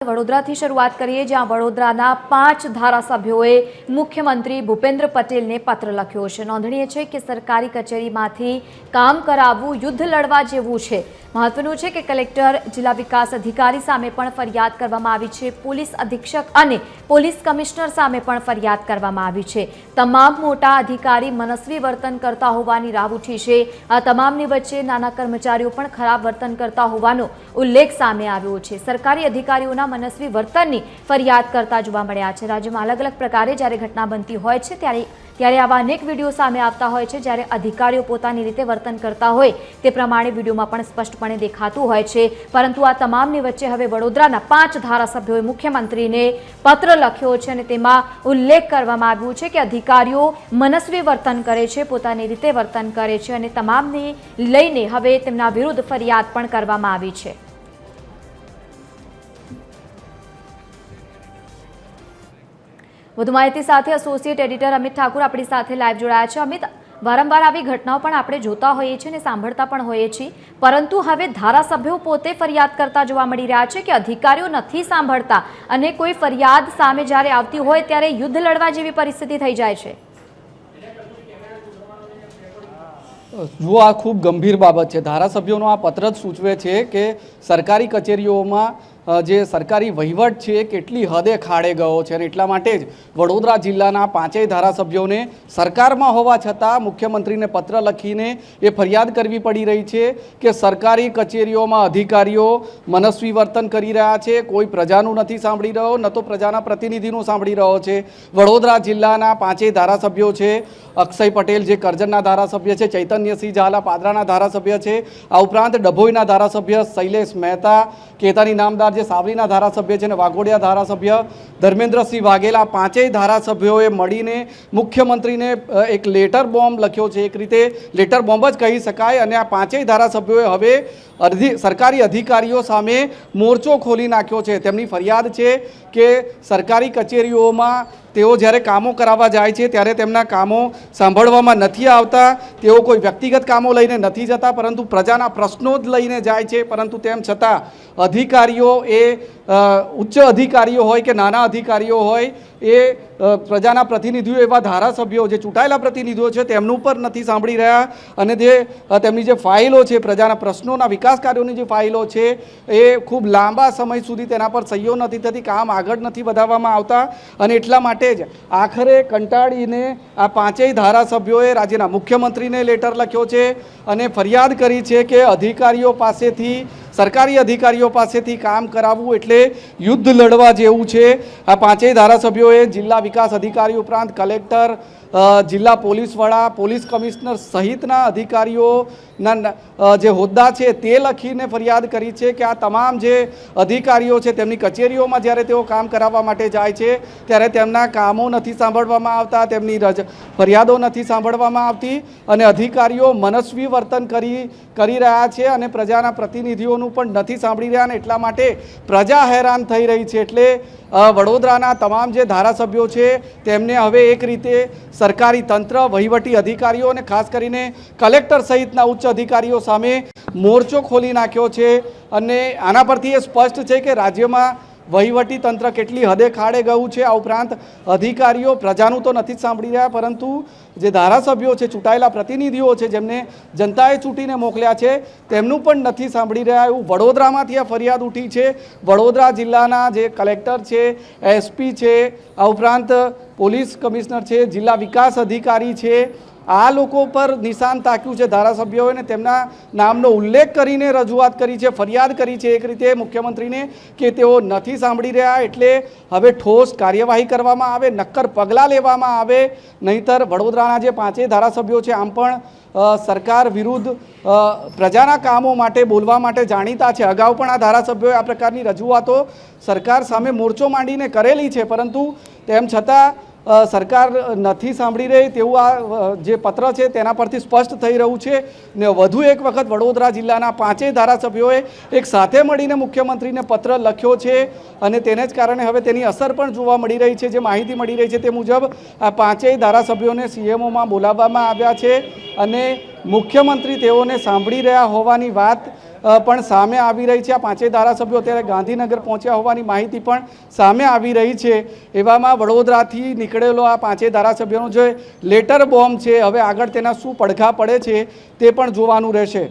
વડોદરાથી શરૂઆત કરીએ, જ્યાં વડોદરાના પાંચ ધારાસભ્યોએ મુખ્યમંત્રી ભૂપેન્દ્ર પટેલને પત્ર લખ્યો છે. નોંધનીય છે કે સરકારી કચેરીમાંથી કામ કરાવવું, યુદ્ધ લડવા જેવું છે. મહત્વનું છે કે કલેક્ટર, જિલ્લા વિકાસ અધિકારી સામે પણ ફરિયાદ કરવામાં આવી છે. પોલીસ અધિક્ષક અને પોલીસ કમિશનર સામે પણ ફરિયાદ કરવામાં આવી છે. તમામ મોટા અધિકારી મનસ્વી વર્તન કરતા હોવાની રાહ ઉઠી છે. આ તમામની વચ્ચે નાના કર્મચારીઓ પણ ખરાબ વર્તન કરતા હોવાનો ઉલ્લેખ સામે આવ્યો છે. સરકારી અધિકારીઓના મનસ્વી વર્તનની ફરિયાદ કરતા જોવા મળ્યા છે. રાજ્યમાં અલગ અલગ પ્રકારે જ્યારે ઘટના બનતી હોય છે, ત્યારે ત્યારે આવા અનેક વીડિયો સામે આવતા હોય છે, જ્યારે અધિકારીઓ પોતાની રીતે વર્તન કરતા હોય તે પ્રમાણે વિડીયોમાં પણ સ્પષ્ટપણે દેખાતું હોય છે. પરંતુ આ તમામની વચ્ચે હવે વડોદરાના પાંચ ધારાસભ્યોએ મુખ્યમંત્રીને પત્ર લખ્યો છે અને તેમાં ઉલ્લેખ કરવામાં આવ્યું છે કે અધિકારીઓ મનસ્વી વર્તન કરે છે, પોતાની રીતે વર્તન કરે છે અને તમામને લઈને હવે તેમના વિરુદ્ધ ફરિયાદ પણ કરવામાં આવી છે. વધુ માહિતી સાથે એસોસિએટ એડિટર અમિત ઠાકુર આપણી સાથે લાઈવ જોડાયા છે. અમિત, વારંવાર આવી ઘટનાઓ પણ આપણે જોતા હોઈએ છીએ અને સાંભળતા પણ હોઈએ છીએ. પરંતુ હવે ધારાસભ્યો પોતે ફરિયાદ કરતા જોવા મળી રહ્યા છે કે અધિકારીઓ નથી સાંભળતા અને કોઈ ફરિયાદ સામે જ્યારે આવતી હોય ત્યારે યુદ્ધ લડવા જેવી પરિસ્થિતિ થઈ જાય છે. જુઓ, આ ખૂબ ગંભીર બાબત છે. ધારાસભ્યોનો આ પત્ર જ સૂચવે છે કે સરકારી કચેરીઓમાં જે સરકારી વહીવટ છે, કેટલી હદે ખાડે ગયો છે અને એટલા માટે જ વડોદરા જિલ્લાના પાંચેય ધારાસભ્યોને સરકારમાં હોવા છતાં મુખ્યમંત્રીને પત્ર લખીને એ ફરિયાદ કરવી પડી રહી છે કે સરકારી કચેરીઓમાં અધિકારીઓ મનસ્વી વર્તન કરી રહ્યા છે, કોઈ પ્રજાનું નથી સાંભળી રહ્યો, ન તો પ્રજાના પ્રતિનિધિનું સાંભળી રહ્યો છે. વડોદરા જિલ્લાના પાંચેય ધારાસભ્યો છે, અક્ષય પટેલ જે કરજણના ધારાસભ્ય છે, ચૈતન્યસિંહ ઝાલા પાદરાના ધારાસભ્ય છે, આ ઉપરાંત ડભોઈના ધારાસભ્ય શૈલેષ મહેતા, કેતાની નામદાર જે સાવલીના ધારાસભ્ય છે અને વાઘોડિયા ધારાસભ્ય ધર્મેન્દ્રસિંહ વાઘેલા પાંચેય ધારાસભ્યોએ મળીને મુખ્યમંત્રીને એક લેટર બોમ્બ લખ્યો છે. એક રીતે લેટર બોમ્બ જ કહી શકાય અને આ પાંચેય ધારાસભ્યોએ હવે અધિ, સરકારી અધિકારીઓ સામે મોરચો ખોલી નાખ્યો છે. તેમની ફરિયાદ છે કે સરકારી કચેરીઓમાં તેઓ જ્યારે કામો કરાવવા જાય છે, ત્યારે તેમના કામો સાંભળવામાં નથી આવતા. તેઓ કોઈ વ્યક્તિગત કામો લઈને નથી જતા, પરંતુ પ્રજાના પ્રશ્નો જ લઈને જાય છે. પરંતુ તેમ છતાં અધિકારીઓ એ ઉચ્ચ અધિકારીઓ હોય કે નાના અધિકારીઓ હોય એ પ્રજાના પ્રતિનિધિઓ, એવા ધારાસભ્યો જે ચૂંટાયેલા પ્રતિનિધિઓ છે, તેમનું પર નથી સાંભળી રહ્યા. અને જે તેમની જે ફાઇલો છે, પ્રજાના પ્રશ્નોના વિકાસ કાર્યોની જે ફાઇલો છે, એ ખૂબ લાંબા સમય સુધી તેના પર સહીઓ નથી થતી, કામ આગળ નથી વધારવામાં આવતા. અને એટલા માટે જ આખરે કંટાળીને આ પાંચેય ધારાસભ્યોએ રાજ્યના મુખ્યમંત્રીને લેટર લખ્યો છે અને ફરિયાદ કરી છે કે અધિકારીઓ પાસેથી, સરકારી અધિકારીઓ પાસેથી કામ કરાવવું એટલે યુદ્ધ લડવા જેવું છે. આ પાંચેય ધારાસભ્યોએ જિલ્લા વિકાસ અધિકારી ઉપરાંત કલેક્ટર જિલ્લા પોલીસ વડા પોલીસ કમિશનર સહિતના અધિકારીઓના જે હોદ્દા છે તે લખીને ફરિયાદ કરી છે કે આ તમામ જે અધિકારીઓ છે તેમની કચેરીઓમાં જ્યારે તેઓ કામ કરાવવા માટે જાય છે, ત્યારે તેમના કામો નથી સાંભળવામાં આવતા, તેમની ફરિયાદો નથી સાંભળવામાં આવતી અને અધિકારીઓ મનસ્વી વર્તન કરી કરી રહ્યા છે અને પ્રજાના પ્રતિનિધિઓનું પણ નથી સાંભળી રહ્યા અને એટલા માટે પ્રજા હેરાન થઈ રહી છે. એટલે વડોદરાના તમામ જે ધારાસભ્યો છે તેમને હવે એક રીતે સરકારી તંત્ર, વહીવટી અધિકારીઓ અને ખાસ કરીને કલેક્ટર સહિતના ઉચ્ચ અધિકારીઓ સામે મોરચો ખોલી નાખ્યો છે. અને આના પરથી એ સ્પષ્ટ છે કે રાજ્યમાં વહીવટી તંત્ર કેટલી હદે ખાડે ગયું છે આ ઉપરાંત અધિકારીઓ પ્રજાનું તો નથી જ સાંભળી રહ્યા, પરંતુ જે ધારાસભ્યો છે, ચૂંટાયેલા પ્રતિનિધિઓ છે, જેમને જનતાએ ચૂંટીને મોકલ્યા છે, તેમનું પણ નથી સાંભળી રહ્યા એવું વડોદરામાંથી આ ફરિયાદ ઉઠી છે. વડોદરા જિલ્લાના જે કલેક્ટર છે, એસપી છે, આ ઉપરાંત પોલીસ કમિશનર છે, જિલ્લા વિકાસ અધિકારી છે આ લોકો પર નિશાન તાક્યું છે ધારાસભ્યોએ ને તેમના નામનો ઉલ્લેખ કરીને રજૂઆત કરી છે, ફરિયાદ કરી છે. એક રીતે મુખ્યમંત્રીને કે તેઓ નથી સાંભળી રહ્યા એટલે હવે ઠોસ કાર્યવાહી કરવામાં આવે, નક્કર પગલાં લેવામાં આવે, નહીંતર વડોદરાના જે પાંચેય ધારાસભ્યો છે, આમ પણ સરકાર વિરુદ્ધ પ્રજાના કામો માટે બોલવા માટે જાણીતા છે. અગાઉ પણ આ ધારાસભ્યોએ આ પ્રકારની રજૂઆતો સરકાર સામે મોરચો માંડીને કરેલી છે, પરંતુ તેમ છતાં સરકાર નથી સાંભળી રહી તેવું આ જે પત્ર છે તેના પરથી સ્પષ્ટ થઈ રહ્યું છે. ને વધુ એક વખત વડોદરા જિલ્લાના પાંચેય ધારાસભ્યોએ એક સાથે મળીને મુખ્યમંત્રીને પત્ર લખ્યો છે અને તેને જ કારણે હવે તેની અસર પણ જોવા મળી રહી છે, જે માહિતી મળી રહી છે તે મુજબ આ પાંચેય ધારાસભ્યોને સીએમઓમાં બોલાવવામાં આવ્યા છે અને મુખ્યમંત્રી તેઓને સાંભળી રહ્યા હોવાની વાત પણ સામે આવી રહી છે. આ પાંચેય ધારાસભ્યો અત્યારે ગાંધીનગર પહોંચ્યા હોવાની માહિતી પણ સામે આવી રહી છે. એવામાં વડોદરાથી નીકળેલો આ પાંચેય ધારાસભ્યોનો જે લેટર બોમ્બ છે, હવે આગળ તેના શું પડઘા પડે છે તે પણ જોવાનું રહેશે.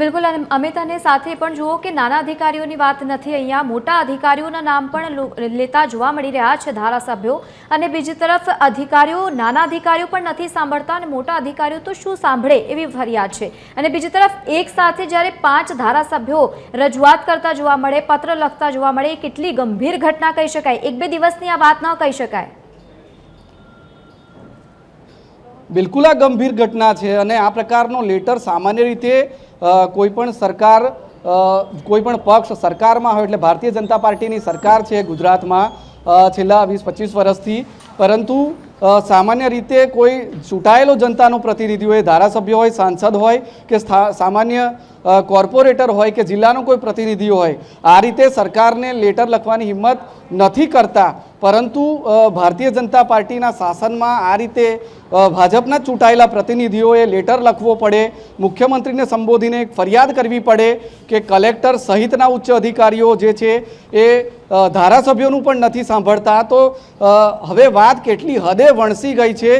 બિલકુલ, અને અમિત અને સાથે પણ જુઓ કે નાના અધિકારીઓની વાત નથી. અહીંયા મોટા અધિકારીઓના નામ પણ લેતા જોવા મળી રહ્યા છે ધારાસભ્યો. અને બીજી તરફ, અધિકારીઓ, નાના અધિકારીઓ પણ નથી સાંભળતા અને મોટા અધિકારીઓ તો શું સાંભળે એવી ફરિયાદ છે. અને બીજી તરફ, એક સાથે જ્યારે પાંચ ધારાસભ્યો રજૂઆત કરતા જોવા મળે, પત્ર લખતા જોવા મળે, એ કેટલી ગંભીર ઘટના કહી શકાય? એક બે દિવસની આ વાત ન કહી શકાય. બિલકુલ આ ગંભીર ઘટના છે અને આ પ્રકારનો લેટર સામાન્ય રીતે કોઈપણ કોઈ પણ સરકાર કોઈપણ પક્ષ સરકારમાં હોય એટલે ભારતીય જનતા પાર્ટીની સરકાર છે ગુજરાતમાં છેલ્લા વીસ, પચીસ વર્ષથી. પરંતુ સામાન્ય રીતે કોઈ ચૂંટાયેલો જનતાનો પ્રતિનિધિ હોય, ધારાસભ્ય હોય, સાંસદ હોય કે સામાન્ય કોર્પોરેટર હોય કે જિલ્લાનો કોઈ પ્રતિનિધિ હોય, આ રીતે સરકારને લેટર લખવાની હિંમત નથી કરતા. પરંતુ ભારતીય જનતા પાર્ટીના શાસનમાં આ રીતે ભાજપના ચૂંટાયેલા પ્રતિનિધિઓએ લેટર લખવો પડે, મુખ્યમંત્રીને સંબોધીને ફરિયાદ કરવી પડે કે કલેક્ટર સહિતના ઉચ્ચ અધિકારીઓ જે છે એ ધારાસભ્યોનું પણ નથી સાંભળતા. તો હવે વાત કેટલી હદે વણસી ગઈ છે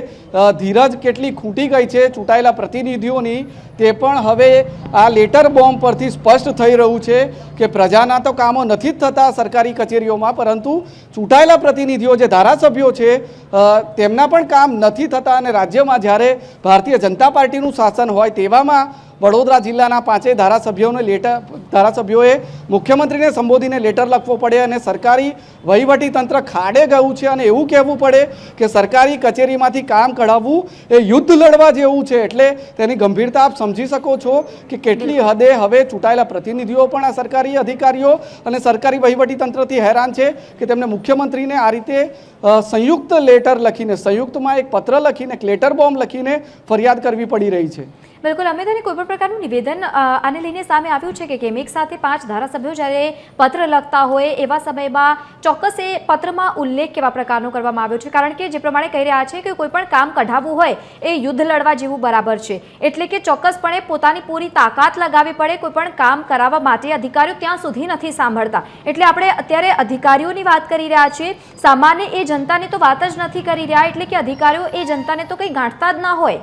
ધીરજ કેટલી ખૂટી ગઈ છે ચૂંટાયેલા પ્રતિનિધિઓની, તે પણ હવે આ લેટર બોમ્બ પરથી સ્પષ્ટ થઈ રહ્યું છે કે પ્રજાના તો કામો નથી જ થતા સરકારી કચેરીઓમાં, પરંતુ ચૂંટાયેલા પ્રતિનિધિઓ જે ધારાસભ્યો છે તેમના પણ કામ નથી થતા અને રાજ્યમાં જ્યારે ભારતીય જનતા પાર્ટીનું શાસન હોય તેવામાં વડોદરા જિલ્લાના પાંચેય ધારાસભ્યોને લેટર, ધારાસભ્યોએ મુખ્યમંત્રીને સંબોધીને લેટર લખવો પડે અને સરકારી વહીવટી તંત્ર ખાડે ગયું છે અને એવું કહેવું પડે કે સરકારી કચેરીમાંથી કામ કઢાવવું એ યુદ્ધ લડવા જેવું છે. એટલે તેની ગંભીરતા આપ સમજી શકો છો કે કેટલી હદે હવે ચૂંટાયેલા પ્રતિનિધિઓ પણ આ સરકારી અધિકારીઓ અને સરકારી વહીવટી તંત્રથી હેરાન છે કે તેમને મુખ્યમંત્રીને આ રીતે સંયુક્ત લેટર લખીને, સંયુક્તમાં એક પત્ર લખીને, એક લેટર બોમ્બ લખીને ફરિયાદ કરવી પડી રહી છે. બિલકુલ, અમે તેને કોઈ પણ પ્રકારનું નિવેદન આને લઈને સામે આવ્યું છે કે કેમ એક સાથે પાંચ ધારાસભ્યો જ્યારે પત્ર લખતા હોય એવા સમયમાં ચોક્કસ એ પત્રમાં ઉલ્લેખ કેવા પ્રકારનો કરવામાં આવ્યો છે? કારણ કે જે પ્રમાણે કહી રહ્યા છે કે કોઈ પણ કામ કઢાવવું હોય એ યુદ્ધ લડવા જેવું બરાબર છે. એટલે કે ચોક્કસપણે પોતાની પૂરી તાકાત લગાવવી પડે કોઈ પણ કામ કરાવવા માટે અધિકારીઓ ત્યાં સુધી નથી સાંભળતા. એટલે આપણે અત્યારે અધિકારીઓની વાત કરી રહ્યા છીએ. સામાન્ય એ જનતાને તો વાત જ નથી કરી રહ્યા, એટલે કે અધિકારીઓ એ જનતાને તો કંઈ ગાંઠતા જ ના હોય.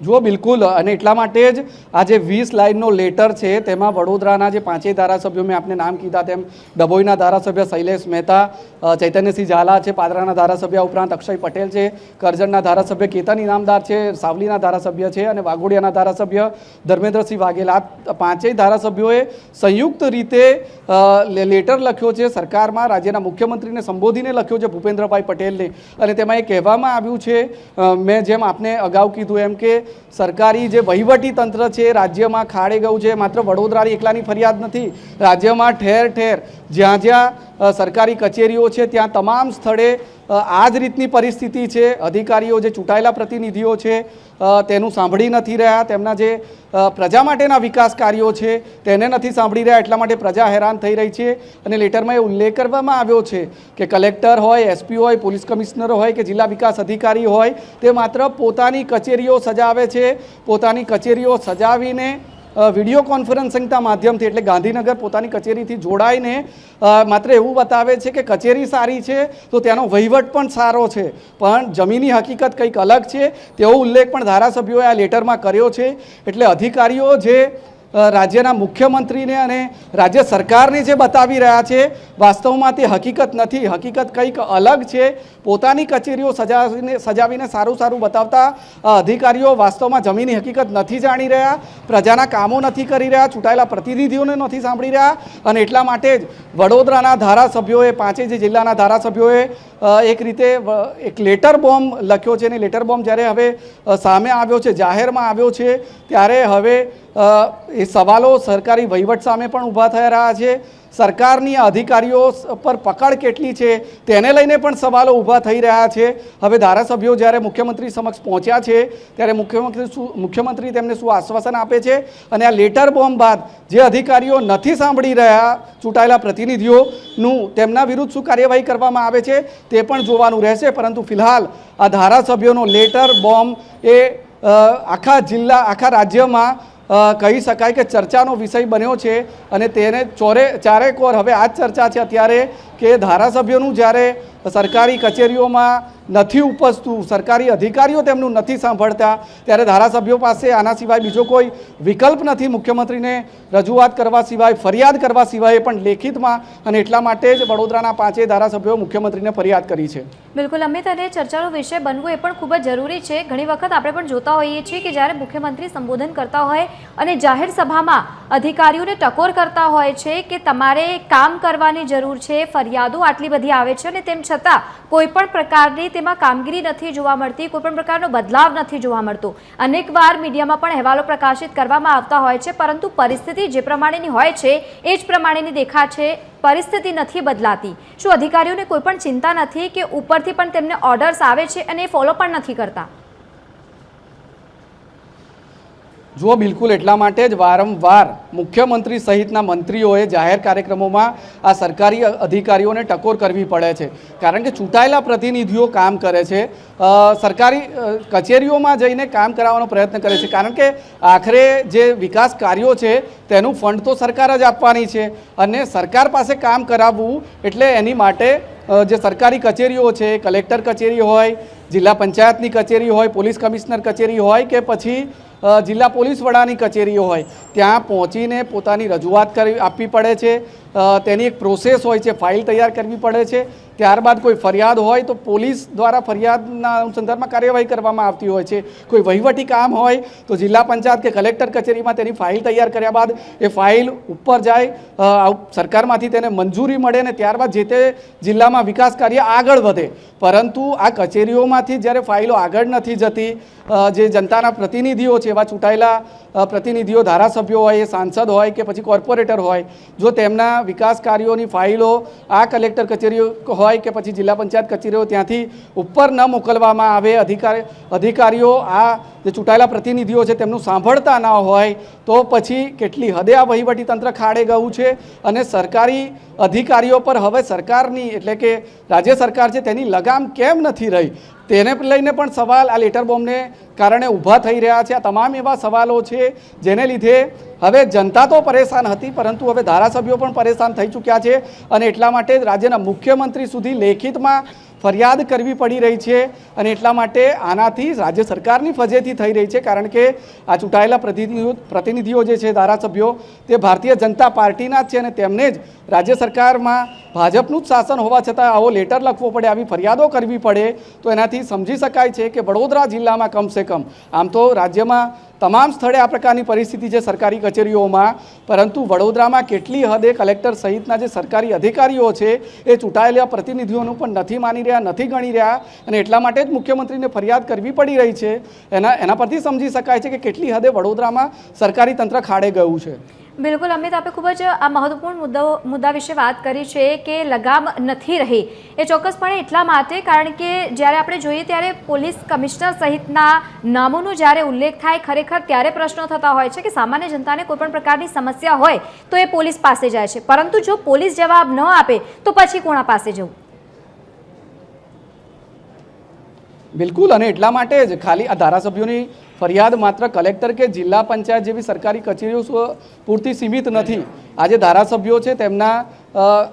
જુઓ, બિલકુલ, અને એટલા માટે જ આ જે વીસ લાઇનનો લેટર છે, તેમાં વડોદરાના જે પાંચેય ધારાસભ્યો, મેં આપને નામ કીધા તેમ, ડભોઈના ધારાસભ્ય શૈલેષ મહેતા ચૈતન્યસિંહ ઝાલા છે, પાદરાના ધારાસભ્ય ઉપરાંત અક્ષય પટેલ છે, કરજણના ધારાસભ્ય કેતન ઇનામદાર છે, સાવલીના ધારાસભ્ય છે, અને વાઘોડિયાના ધારાસભ્ય ધર્મેન્દ્રસિંહ વાઘેલા. પાંચેય ધારાસભ્યોએ સંયુક્ત રીતે લેટર લખ્યો છે સરકારમાં, રાજ્યના મુખ્યમંત્રીને સંબોધીને લખ્યો છે ભૂપેન્દ્રભાઈ પટેલને. અને તેમાં એ કહેવામાં આવ્યું છે મેં જેમ આપને અગાઉ કીધું એમ કે સરકારી જે વહીવટી તંત્ર છે રાજ્યમાં ખાડે ગયું છે. માત્ર વડોદરાની એકલાની ફરિયાદ નથી, રાજ્યમાં ઠેર ઠેર જ્યાં જ્યાં સરકારી કચેરીઓ છે, ત્યાં તમામ સ્થળે આ જ રીતની પરિસ્થિતિ છે. અધિકારીઓ જે ચૂંટાયેલા પ્રતિનિધિઓ છે તેનું સાંભળી નથી રહ્યા. તેમના જે પ્રજા માટેના વિકાસ કાર્યો છે, તેને નથી સાંભળી રહ્યા. એટલા માટે પ્રજા હેરાન થઈ રહી છે. અને લેટરમાં એ ઉલ્લેખ કરવામાં આવ્યો છે કે કલેક્ટર હોય, એસપી હોય, પોલીસ કમિશનર હોય કે જિલ્લા વિકાસ અધિકારી હોય, તે માત્ર પોતાની કચેરીઓ સજાવે છે. પોતાની કચેરીઓ સજાવીને વીડિયો કોન્ફરન્સિંગના માધ્યમથી એટલે ગાંધીનગર પોતાની કચેરીથી જોડાઈને માત્ર એવું બતાવે છે કે કચેરી સારી છે, તો તેનો વહીવટ પણ સારો છે. પણ જમીની હકીકત કંઈક અલગ છે. તેવો ઉલ્લેખ પણ ધારાસભ્યોએ આ લેટરમાં કર્યો છે. એટલે અધિકારીઓ જે રાજ્યના મુખ્યમંત્રીને અને રાજ્ય સરકારને જે બતાવી રહ્યા છે, વાસ્તવમાં તે હકીકત નથી. હકીકત કંઈક અલગ છે. પોતાની કચેરીઓ સજાવીને સજાવીને સારું સારું બતાવતા અધિકારીઓ વાસ્તવમાં જમીની હકીકત નથી જાણી રહ્યા, પ્રજાના કામો નથી કરી રહ્યા, ચૂંટાયેલા પ્રતિનિધિઓને નથી સાંભળી રહ્યા અને એટલા માટે જ વડોદરાના ધારાસભ્યોએ પાંચેય જે જિલ્લાના ધારાસભ્યોએ એક રીતે એક લેટર બોમ્બ લખ્યો છે અને લેટર બોમ્બ જ્યારે હવે સામે આવ્યો છે, જાહેરમાં આવ્યો છે, ત્યારે હવે એ સવાલો સરકારી વહીવટ સામે પણ ઊભા થઈ રહ્યા છે. સરકારની અધિકારીઓ પર પકડ કેટલી છે તેને લઈને પણ સવાલો ઊભા થઈ રહ્યા છે. હવે ધારાસભ્યો જ્યારે મુખ્યમંત્રી સમક્ષ પહોંચ્યા છે, ત્યારે મુખ્યમંત્રી શું મુખ્યમંત્રી તેમને શું આશ્વાસન આપે છે? અને આ લેટર બોમ્બ બાદ જે અધિકારીઓ નથી સાંભળી રહ્યા, ચૂંટાયેલા પ્રતિનિધિઓનું તેમના વિરુદ્ધ શું કાર્યવાહી કરવામાં આવે છે તે પણ જોવાનું રહેશે. પરંતુ ફિલહાલ આ ધારાસભ્યોનો લેટર બોમ્બ એ આખા જિલ્લા, આખા રાજ્યમાં કહી શકાય કે ચર્ચાનો વિષય બન્યો છે અને તેને ચોરે ચારે કોર હવે આ જ ચર્ચા છે. અત્યારે કે ધારાસભ્યોનું જ્યારે સરકારી કચેરીઓમાં નથી ઉપજતું, સરકારી અધિકારીઓ તેમનું નથી સાંભળતા, ત્યારે ધારાસભ્યો પાસે આના સિવાય બીજો કોઈ વિકલ્પ નથી. મુખ્યમંત્રીને રજૂઆત કરવા સિવાય, ફરિયાદ કરવા સિવાય પણ લેખિતમાં અને એટલા માટે જ વડોદરાના પાંચેય ધારાસભ્યો મુખ્યમંત્રીને ફરિયાદ કરી છે. બિલકુલ, અમિત, અને ચર્ચાનો વિષય બનવું એ પણ ખૂબ જ જરૂરી છે. ઘણી વખત આપણે પણ જોતા હોઈએ છીએ કે જ્યારે મુખ્યમંત્રી સંબોધન કરતા હોય અને જાહેર સભામાં અધિકારીઓને ટકોર કરતા હોય છે કે તમારે કામ કરવાની જરૂર છે, ફરિયાદો આટલી બધી આવે છે અને તેમ છતાં કોઈ પણ પ્રકારની તેમાં કામગીરી નથી જોવા મળતી, કોઈ પણ પ્રકારનો બદલાવ નથી જોવા મળતો. અનેકવાર મીડિયામાં પણ અહેવાલો પ્રકાશિત કરવામાં આવતા હોય છે, પરંતુ પરિસ્થિતિ જે પ્રમાણેની હોય છે, એ જ પ્રમાણેની દેખા છે, પરિસ્થિતિ નથી બદલાતી. શું અધિકારીઓને કોઈ પણ ચિંતા નથી કે ઉપરથી પણ તેમને ઓર્ડર્સ આવે છે અને એ ફોલો પણ નથી કરતા? જુઓ, બિલકુલ એટલા માટે જ વારંવાર મુખ્યમંત્રી સહિતના મંત્રીઓએ જાહેર કાર્યક્રમોમાં આ સરકારી અધિકારીઓને ટકોર કરવી પડે છે. કારણ કે ચૂંટાયેલા પ્રતિનિધિઓ કામ કરે છે. સરકારી કચેરીઓમાં જઈને કામ કરાવવાનો પ્રયત્ન કરે છે. કારણ કે આખરે જે વિકાસ કાર્યો છે, તેનું ફંડ તો સરકાર જ આપવાની છે. અને સરકાર પાસે કામ કરાવવું એટલે એની માટે જે સરકારી કચેરીઓ છે, કલેક્ટર કચેરી હોય, જિલ્લા પંચાયતની કચેરી હોય, પોલીસ કમિશનર કચેરી હોય કે પછી જિલ્લા પોલીસ વડાની કચેરીઓ હોય. ત્યાં પહોંચીને પોતાની રજૂઆત કરી આપવી પડે છે. તેની એક પ્રોસેસ હોય છે ફાઇલ તૈયાર કરવી પડે છે. ત્યારબાદ કોઈ ફરિયાદ હોય તો પોલીસ દ્વારા ફરિયાદના સંદર્ભમાં કાર્યવાહી કરવામાં આવતી હોય છે. કોઈ વહીવટી કામ હોય તો જિલ્લા પંચાયત કે કલેક્ટર કચેરીમાં તેની ફાઇલ તૈયાર કર્યા બાદ એ ફાઇલ ઉપર જાય સરકારમાંથી તેને મંજૂરી મળે ને ત્યારબાદ જે તે જિલ્લામાં વિકાસ કાર્ય આગળ વધે. પરંતુ આ કચેરીઓમાંથી જ્યારે ફાઇલો આગળ નથી જતી જે જનતાના પ્રતિનિધિઓ છે, એવા ચૂંટાયેલા પ્રતિનિધિઓ, ધારાસભ્યો હોય, એ સાંસદ હોય કે પછી કોર્પોરેટર હોય, જો તેમના વિકાસ કાર્યોની ફાઇલો આ કલેક્ટર કચેરીઓ હોય કે પછી જિલ્લા પંચાયત કચેરીઓ ત્યાંથી ઉપર ન મોકલવામાં આવે, અધિકાર, અધિકારીઓ આ જે ચૂંટાયેલા પ્રતિનિધિઓ છે તેમનું સાંભળતા ના હોય, તો પછી કેટલી હદે આ વહીવટી તંત્ર ખાડે ગયું છે અને સરકારી અધિકારીઓ પર હવે સરકારની, એટલે કે રાજ્ય સરકાર છે તેની લગામ કેમ નથી રહી? તેને લઈને પણ સવાલ આ લેટર બોમ્બને કારણે ઊભા થઈ રહ્યા છે. આ તમામ એવા સવાલો છે જેને લીધે હવે જનતા તો પરેશાન હતી, પરંતુ હવે ધારાસભ્યો પણ પરેશાન થઈ ચૂક્યા છે અને એટલા માટે રાજ્યના મુખ્યમંત્રી સુધી લેખિતમાં ફરિયાદ કરવી પડી રહી છે અને એટલા માટે આનાથી રાજ્ય સરકારની ફજેથી થઈ રહી છે કારણ કે આ ચૂંટાયેલા પ્રતિનિધિઓ પ્રતિનિધિઓ જે છે, ધારાસભ્યો, તે ભારતીય જનતા પાર્ટીના જ છે અને તેમને જ રાજ્ય સરકારમાં ભાજપનું જ શાસન હોવા છતાં આવો લેટર લખવો પડે, આવી ફરિયાદો કરવી પડે, તો એનાથી સમજી શકાય છે કે વડોદરા જિલ્લામાં કમસે કમ, આમ તો રાજ્યમાં તમામ સ્થળે આ પ્રકારની પરિસ્થિતિ છે સરકારી કચેરીઓમાં, પરંતુ વડોદરામાં કેટલી હદે કલેક્ટર સહિતના જે સરકારી અધિકારીઓ છે, એ ચૂંટાયેલા પ્રતિનિધિઓનું પણ નથી માની રહ્યા, નથી ગણી રહ્યા અને એટલા માટે જ મુખ્યમંત્રીને ફરિયાદ કરવી પડી રહી છે. એના એના પરથી સમજી શકાય છે કે કેટલી હદે વડોદરામાં સરકારી તંત્ર ખાડે ગયું છે. બિલકુલ અમિત, આપે ખૂબ જ આ મહત્વપૂર્ણ મુદ્દાઓ મુદ્દા વિશે વાત કરી છે કે લગામ નથી રહી. એ ચોક્કસપણે એટલા માટે કારણ કે જ્યારે આપણે જોઈએ ત્યારે પોલીસ કમિશનર સહિતના નામોનો જ્યારે ઉલ્લેખ થાય, ખરેખર ત્યારે પ્રશ્નો થતા હોય છે કે સામાન્ય જનતાને કોઈ પણ પ્રકારની સમસ્યા હોય તો એ પોલીસ પાસે જાય છે. પરંતુ જો પોલીસ જવાબ ન આપે તો પછી કોણા પાસે જવું? બિલકુલ, અને એટલા માટે જ ખાલી આ ધારાસભ્યોની ફરિયાદ માત્ર કલેક્ટર કે જિલ્લા પંચાયત જેવી સરકારી કચેરીઓ પૂરતી સીમિત નથી. આજે ધારાસભ્યો છે, તેમના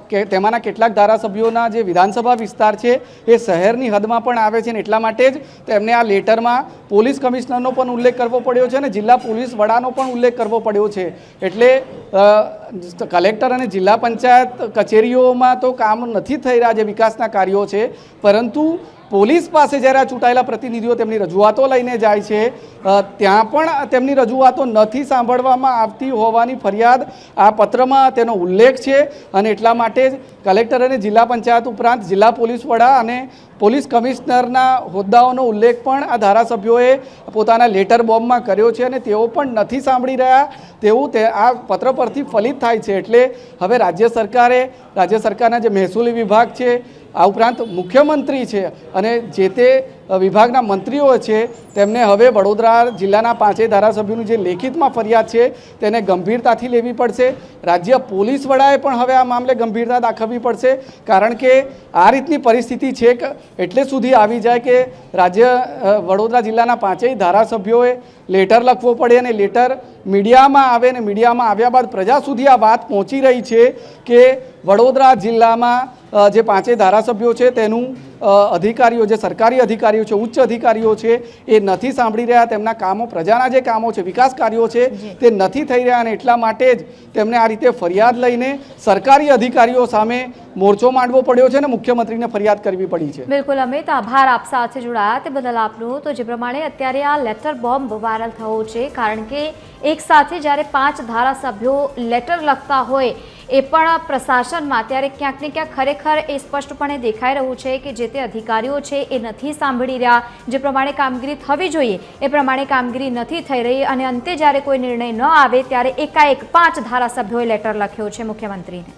કે તેમાંના કેટલાક ધારાસભ્યોના જે વિધાનસભા વિસ્તાર છે, એ શહેરની હદમાં પણ આવે છે ને એટલા માટે જ તેમને આ લેટરમાં પોલીસ કમિશનરનો પણ ઉલ્લેખ કરવો પડ્યો છે, અને જિલ્લા પોલીસ વડાનો પણ ઉલ્લેખ કરવો પડ્યો છે. એટલે કલેક્ટર અને જિલ્લા પંચાયત કચેરીઓમાં તો કામ નથી થઈ રહ્યા જે વિકાસના કાર્યો છે. પરંતુ પોલીસ પાસે જ્યારે આ ચૂંટાયેલા પ્રતિનિધિઓ તેમની રજૂઆતો લઈને જાય છે ત્યાં પણ તેમની રજૂઆતો નથી સાંભળવામાં આવતી હોવાની ફરિયાદ આ પત્રમાં તેનો ઉલ્લેખ છે. અને એટલા માટે જ કલેક્ટર અને જિલ્લા પંચાયત ઉપરાંત જિલ્લા પોલીસ વડા અને પોલીસ કમિશનરના હોદ્દાઓનો ઉલ્લેખ પણ આ ધારાસભ્યોએ પોતાના લેટર બોમ્બમાં કર્યો છે અને તેઓ પણ નથી સાંભળી રહ્યા. તેવું તે આ પત્ર પરથી ફલિત થાય છે. એટલે હવે રાજ્ય સરકારે, રાજ્ય સરકારના જે મહેસૂલી વિભાગ છે આ ઉપરાંત મુખ્યમંત્રી છે અને જે તે વિભાગના મંત્રીઓ છે, તેમને હવે વડોદરા જિલ્લાના પાંચેય ધારાસભ્યોની જે લેખિતમાં ફરિયાદ છે, તેને ગંભીરતાથી લેવી પડશે. રાજ્ય પોલીસ વડાએ પણ હવે આ મામલે ગંભીરતા દાખવવી પડશે, કારણ કે આ રીતની પરિસ્થિતિ છેક એટલે સુધી આવી જાય કે રાજ્ય વડોદરા જિલ્લાના પાંચેય ધારાસભ્યોએ લેટર લખવો પડે અને લેટર મીડિયામાં આવે ને મીડિયામાં આવ્યા બાદ પ્રજા સુધી આ વાત પહોંચી રહી છે કે વડોદરા જિલ્લામાં જે પાંચે ધારાસભ્યો છે તેનું અધિકારીઓ જે સરકારી અધિકારીઓ છે ઉચ્ચ અધિકારીઓ છે એ નથી સાંભળી રહ્યા. તેમના કામો પ્રજાના જે કામો છે વિકાસ કાર્યો છે તે નથી થઈ રહ્યા અને એટલા માટે જ તેમને આ રીતે ફરિયાદ લઈને સરકારી અધિકારીઓ સામે મોરચો માંડવો પડ્યો છે અને મુખ્યમંત્રીને ફરિયાદ કરવી પડી છે. બિલકુલ અમિત. આભાર આપ સાથે જોડાયા તે બદલ આપનું. તો જે પ્રમાણે અત્યારે આ લેટર બોમ્બ વાયરલ થયો છે કારણ કે એક સાથે જ્યારે પાંચ ધારાસભ્યો લેટર લખતા હોય એ પણ પ્રશાસનમાં. ત્યારે ક્યાંક ને ક્યાંક ખરેખર એ સ્પષ્ટપણે દેખાઈ રહ્યું છે કે જે તે અધિકારીઓ છે એ નથી સાંભળી રહ્યા. જે પ્રમાણે કામગીરી થવી જોઈએ, એ પ્રમાણે કામગીરી નથી થઈ રહી અને અંતે જ્યારે કોઈ નિર્ણય ન આવે ત્યારે એકાએક પાંચ ધારાસભ્યોએ લેટર લખ્યો છે મુખ્યમંત્રીને.